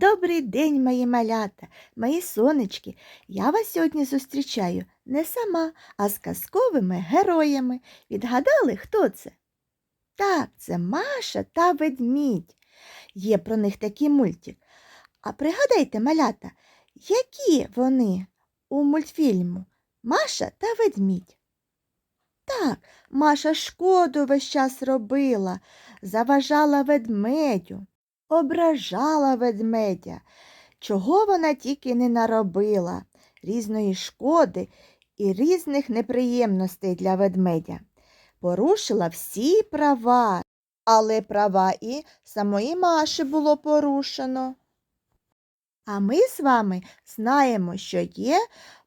Добрий день, мої малята, мої сонечки. Я вас сьогодні зустрічаю не сама, а з казковими героями. Відгадали, хто це? Так, це Маша та ведмідь. Є про них такий мультик. А пригадайте, малята, які вони у мультфільму Маша та ведмідь? Так, Маша шкоду весь час робила, заважала ведмедю ображала ведмедя, чого вона тільки не наробила, різної шкоди і різних неприємностей для ведмедя. Порушила всі права, але права і самої Маші було порушено. А ми з вами знаємо, що є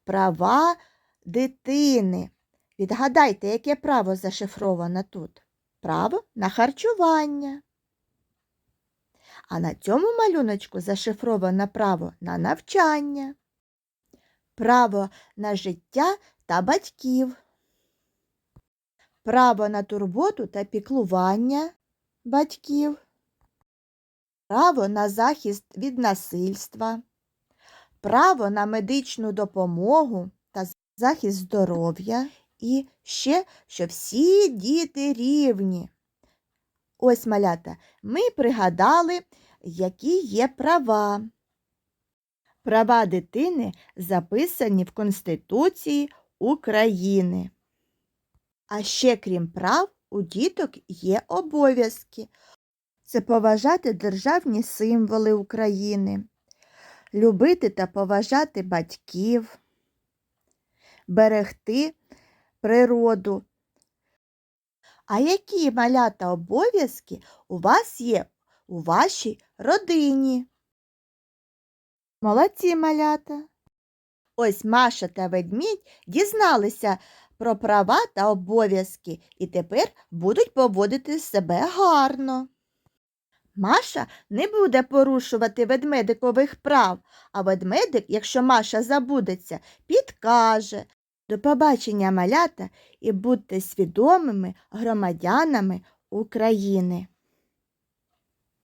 права дитини. Відгадайте, яке право зашифровано тут? Право на харчування. А на цьому малюночку зашифровано право на навчання, право на життя та батьків, право на турботу та піклування батьків, право на захист від насильства, право на медичну допомогу та захист здоров'я і ще, що всі діти рівні. Ось малята, ми пригадали, які є права. Права дитини записані в Конституції України. А ще, крім прав, у діток є обов'язки. Це поважати державні символи України, любити та поважати батьків, берегти природу а які малята обов'язки у вас є у вашій родині? Молодці малята. Ось Маша та ведмідь дізналися про права та обов'язки і тепер будуть поводити себе гарно. Маша не буде порушувати ведмедикових прав, а ведмедик, якщо Маша забудеться, підкаже, до побачення, малята, і будьте свідомими громадянами України.